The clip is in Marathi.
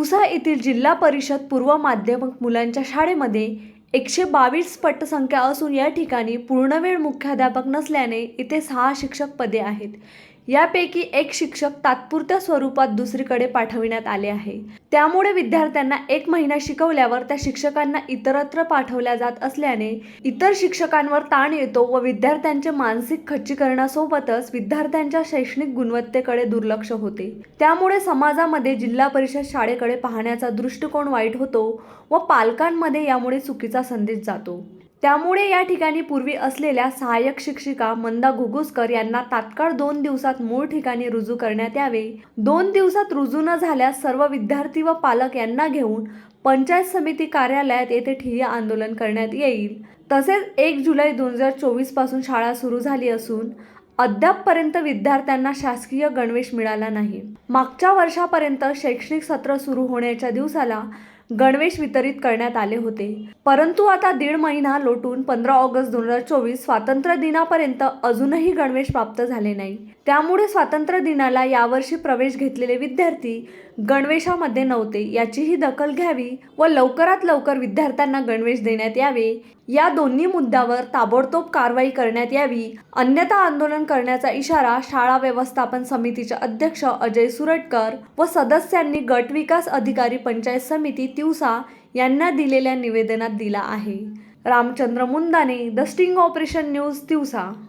तिवसा येथील जिल्हा परिषद पूर्व माध्यमिक मुलांच्या शाळेमध्ये एकशे बावीस पटसंख्या असून या ठिकाणी पूर्णवेळ मुख्याध्यापक नसल्याने इथे सहा शिक्षक पदे आहेत. यापैकी एक शिक्षक तात्पुरत्या स्वरूपात दुसरीकडे पाठविण्यात आले आहे. त्यामुळे विद्यार्थ्यांना एक महिना शिकवल्यावर त्या शिक्षकांना इतरत्र पाठवल्या जात असल्याने इतर शिक्षकांवर ताण येतो व विद्यार्थ्यांचे मानसिक खच्चीकरणासोबतच विद्यार्थ्यांच्या शैक्षणिक गुणवत्तेकडे दुर्लक्ष होते. त्यामुळे समाजामध्ये जिल्हा परिषद शाळेकडे पाहण्याचा दृष्टिकोन वाईट होतो व पालकांमध्ये यामुळे चुकीचा संदेश जातो. त्यामुळे या ठिकाणी पूर्वी असलेल्या सहाय्यक शिक्षिका मंदा घुगुसकर यांना तात्काळ दोन दिवसात मूळ ठिकाणी रुजू करण्यात यावे. दोन दिवसात रुजू न झाल्यास सर्व विद्यार्थी व पालक यांना घेऊन पंचायत समिती कार्यालयात येथे ठिय्या आंदोलन करण्यात येईल. तसेच एक जुलै दोन हजार चोवीसपासून शाळा सुरू झाली असून अद्यापपर्यंत विद्यार्थ्यांना शासकीय गणवेश मिळाला नाही. मागच्या वर्षापर्यंत शैक्षणिक सत्र सुरू होण्याच्या दिवसाला गणवेश वितरित करण्यात आले होते. परंतु आता दीड महिना लोटून पंधरा ऑगस्ट दोन हजार चोवीस स्वातंत्र्य दिनापर्यंत अजूनही गणवेश प्राप्त झाले नाही. त्यामुळे स्वातंत्र्य दिनाला यावर्षी प्रवेश घेतलेले विद्यार्थी गणवेशामध्ये नव्हते याचीही दखल घ्यावी व लवकरात लवकर विद्यार्थ्यांना गणवेश देण्यात यावे या दोन्ही मुद्द्यावर ताबडतोब कारवाई करण्यात यावी. अन्यथा आंदोलन करण्याचा इशारा शाळा व्यवस्थापन समितीचे अध्यक्ष अजय सुरटकर व सदस्यांनी गट विकास अधिकारी पंचायत समिती तिवसा यांना दिलेल्या निवेदनात दिला आहे. Ramchandra मुंदाने the sting operation news Teosa.